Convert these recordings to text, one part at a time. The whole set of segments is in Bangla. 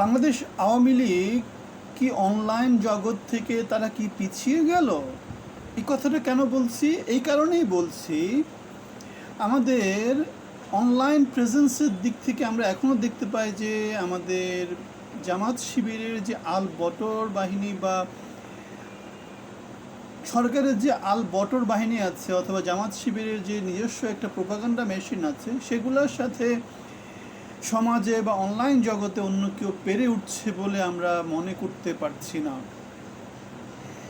বাংলাদেশ আওয়ামী লীগ কি অনলাইন জগৎ থেকে তারা কি পিছিয়ে গেল? এই কথাটা কেন বলছি? এই কারণেই বলছি, আমাদের অনলাইন প্রেজেন্সের দিক থেকে আমরা এখনও দেখতে পাই যে আমাদের জামাত শিবিরের যে আল বটর বাহিনী বা সরকারের যে আল বটর বাহিনী আছে অথবা জামাত শিবিরের যে নিজস্ব একটা প্রোপাগান্ডা মেশিন আছে, সেগুলোর সাথে সমাজে বা অনলাইন জগতে অন্য কেউ পেরে উঠছে বলে আমরা মনে করতে পারছি না।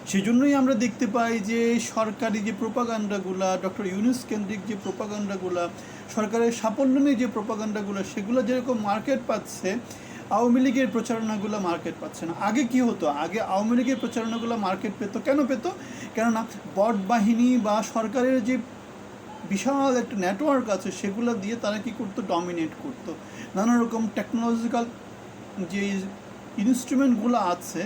সেজন্যই আমরা দেখতে পাই যে সরকারি যে প্রোপাগান্ডাগুলা, ডক্টর ইউনুস কেন্দ্রিক যে প্রোপাগান্ডাগুলা, সরকারের সাফল্য নিয়ে যে প্রোপাগান্ডাগুলো, সেগুলো যেরকম মার্কেট পাচ্ছে, আওয়ামী লীগের প্রচারণাগুলো মার্কেট পাচ্ছে না। আগে কি হতো? আগে আওয়ামী লীগের প্রচারণাগুলো মার্কেট পেত। কেন পেত? কেননা বট বাহিনী বা সরকারের যে বিশাল একটা নেটওয়ার্ক আছে, সেগুলো দিয়ে তারা কি করতো? ডমিনেট করতো। নানা রকম টেকনোলজিক্যাল যে ইনস্ট্রুমেন্টগুলো আছে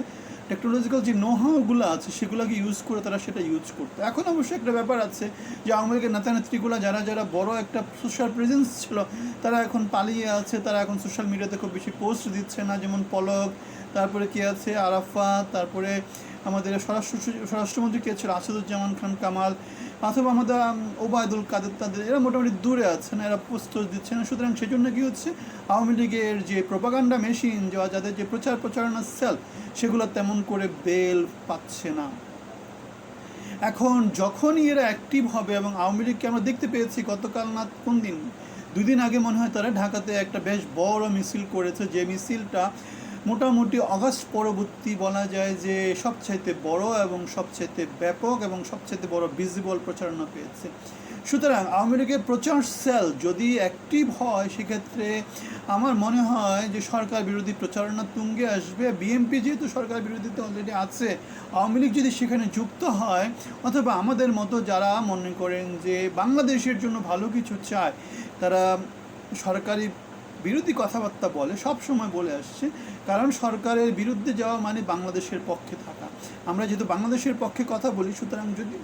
টেকনোলজিক্যাল যে নোহাগুলো আছে, সেগুলোকে ইউজ করে তারা সেটা ইউজ করতো। এখন অবশ্যই একটা ব্যাপার আছে যে লীগের নেতা নেত্রীগুলো যারা যারা বড় একটা সোশ্যাল প্রেজেন্স ছিল, তারা এখন পালিয়ে আছে, তারা এখন সোশ্যাল মিডিয়াতে খুব বেশি পোস্ট দিচ্ছে না। যেমন পলক, তারপরে কি আছে? আরাফা তারপরে আমাদের স্বরাষ্ট্র স্বরাষ্ট্রমন্ত্রী কে ছিল? আসাদুজ্জামান খান, কামাল, অথবা আমাদের ওবায়দুল কাদের তাদের, এরা মোটামুটি দূরে আছে না এরা পোস্ট দিচ্ছে না সুতরাং সেই জন্য কি হচ্ছে? আওয়ামী লীগের যে প্রপাগান্ডা মেশিন যা যাদের যে প্রচার প্রচারণার সেল সেগুলো তেমন করে বেল পাচ্ছে না। এখন যখনই এরা অ্যাক্টিভ হবে এবং আওয়ামী লীগকে আমরা দেখতে পেয়েছি, গতকাল না কোন দিন দুদিন আগে মনে হয় তারা ঢাকাতে একটা বেশ বড় মিছিল করেছে। যে মিছিলটা মোটামুটি অগাস্ট পরবর্তী বলা যায় যে সবচাইতে বড় এবং সবচাইতে ব্যাপক এবং সবচাইতে বড় ভিজিবল প্রচারণা পেয়েছে। সুতরাং আওয়ামী লীগের প্রচার সেল যদি অ্যাক্টিভ হয়, সেক্ষেত্রে আমার মনে হয় যে সরকার বিরোধী প্রচারণা তুঙ্গে আসবে। বিএনপি যেহেতু সরকার বিরোধীতে অলরেডি আছে, আওয়ামী লীগ যদি সেখানে যুক্ত হয়, অথবা আমাদের মতো যারা মনে করেন যে বাংলাদেশের জন্য ভালো কিছু চায়, তারা সরকারি বিরোধী কথাবার্তা বলে, সব সময় বলে আসছে, কারণ সরকারের বিরুদ্ধে যাওয়া মানে বাংলাদেশের পক্ষে থাকা। আমরা যেহেতু বাংলাদেশের পক্ষে কথা বলি, সুতরাং যদি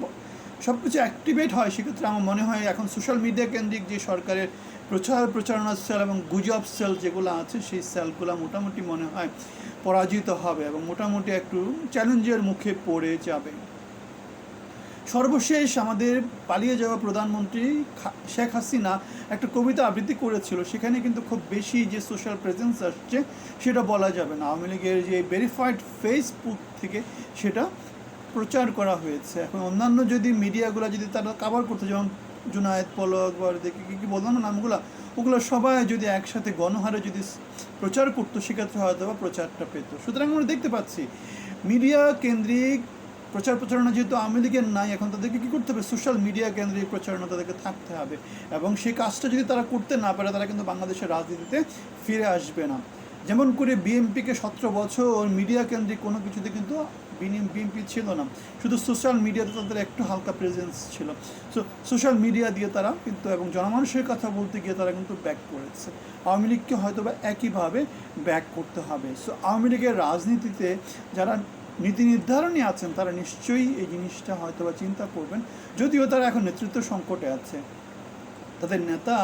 সব কিছু অ্যাক্টিভেট হয়, সেক্ষেত্রে আমার মনে হয় এখন সোশ্যাল মিডিয়া কেন্দ্রিক যে সরকারের প্রচার প্রচারণার সেল এবং গুজব সেল যেগুলো আছে, সেই সেলগুলো মোটামুটি মনে হয় পরাজিত হবে এবং মোটামুটি একটু চ্যালেঞ্জের মুখে পড়ে যাবে। সর্বশেষ আমাদের পালিয়ে যাওয়া প্রধানমন্ত্রী শেখ হাসিনা একটা কবিতা আবৃত্তি করেছিল। সেখানে কিন্তু খুব বেশি যে সোশ্যাল প্রেজেন্স আসছে, সেটা বলা যাবে না। আওয়ামী লীগের যে ভেরিফাইড ফেসবুক থেকে সেটা প্রচার করা হয়েছে। এখন অন্যান্য যদি মিডিয়াগুলো যদি তারা কাভার করতো যেমন জুনায়েদ পলক বা দেখে কী কী বললাম নামগুলো, ওগুলো সবাই যদি একসাথে গণহারে যদি প্রচার করতো, সেক্ষেত্রে হয়তো বা প্রচারটা পেত। সুতরাং আমরা দেখতে পাচ্ছি, মিডিয়া কেন্দ্রিক প্রচার প্রচারণা যেহেতু আওয়ামী লীগের নাই, এখন তাদেরকে কী করতে হবে? সোশ্যাল মিডিয়া কেন্দ্রিক প্রচারণা তাদেরকে থাকতে হবে। এবং সেই কাজটা যদি তারা করতে না পারে, তারা কিন্তু বাংলাদেশের রাজনীতিতে ফিরে আসবে না। যেমন করে বিএনপিকে সতেরো বছর মিডিয়া কেন্দ্রিক কোনো কিছুতে কিন্তু বিএনপি ছিল না। শুধু সোশ্যাল মিডিয়াতে তাদের একটু হালকা প্রেজেন্স ছিল। সো সোশ্যাল মিডিয়া দিয়ে তারা কিন্তু এবং জনমানুষের কথা বলতে গিয়ে তারা কিন্তু ব্যাক করেছে। আওয়ামী লীগকে হয়তো বা একইভাবে ব্যাক করতে হবে। সো আওয়ামী লীগের রাজনীতিতে যারা নীতি নির্ধারণী আছেন, তারা নিশ্চয়ই এই জিনিসটা হয়তো বা চিন্তা করবেন। যদিও তারা এখন নেতৃত্ব সংকটে আছে। তাদের নেতা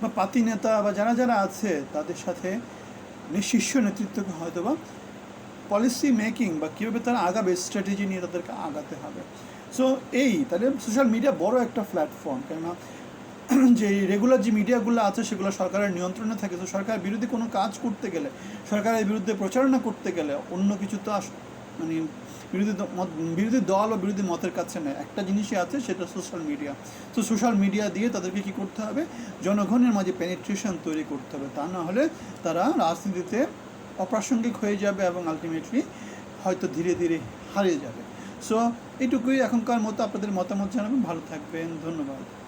বা পাতি নেতা বা যারা যারা আছে, তাদের সাথে শীর্ষ নেতৃত্বকে হয়তো বা পলিসি মেকিং বা কীভাবে তারা আগাবে স্ট্র্যাটেজি নিয়ে তাদেরকে আগাতে হবে। সো এই তাহলে সোশ্যাল মিডিয়া বড় একটা প্ল্যাটফর্ম কেননা যে রেগুলার যে মিডিয়াগুলো আছে, সেগুলো সরকারের নিয়ন্ত্রণে থাকে। তো সরকার বিরুদ্ধে কোনো কাজ করতে গেলে, সরকারের বিরুদ্ধে প্রচারণা করতে গেলে অন্য কিছু তো মানে বিরোধী বিরোধী দল বা বিরোধী মতের কাছে নেয়। একটা জিনিসই আছে, সেটা সোশ্যাল মিডিয়া তো সোশ্যাল মিডিয়া দিয়ে তাদেরকে কী করতে হবে? জনগণের মাঝে পেনিট্রেশন তৈরি করতে হবে। তা না হলে তারা রাজনীতিতে অপ্রাসঙ্গিক হয়ে যাবে এবং আলটিমেটলি হয়তো ধীরে ধীরে হারিয়ে যাবে। সো এইটুকুই এখনকার মতো। আপনাদের মতামত জানাবেন। ভালো থাকবেন। ধন্যবাদ।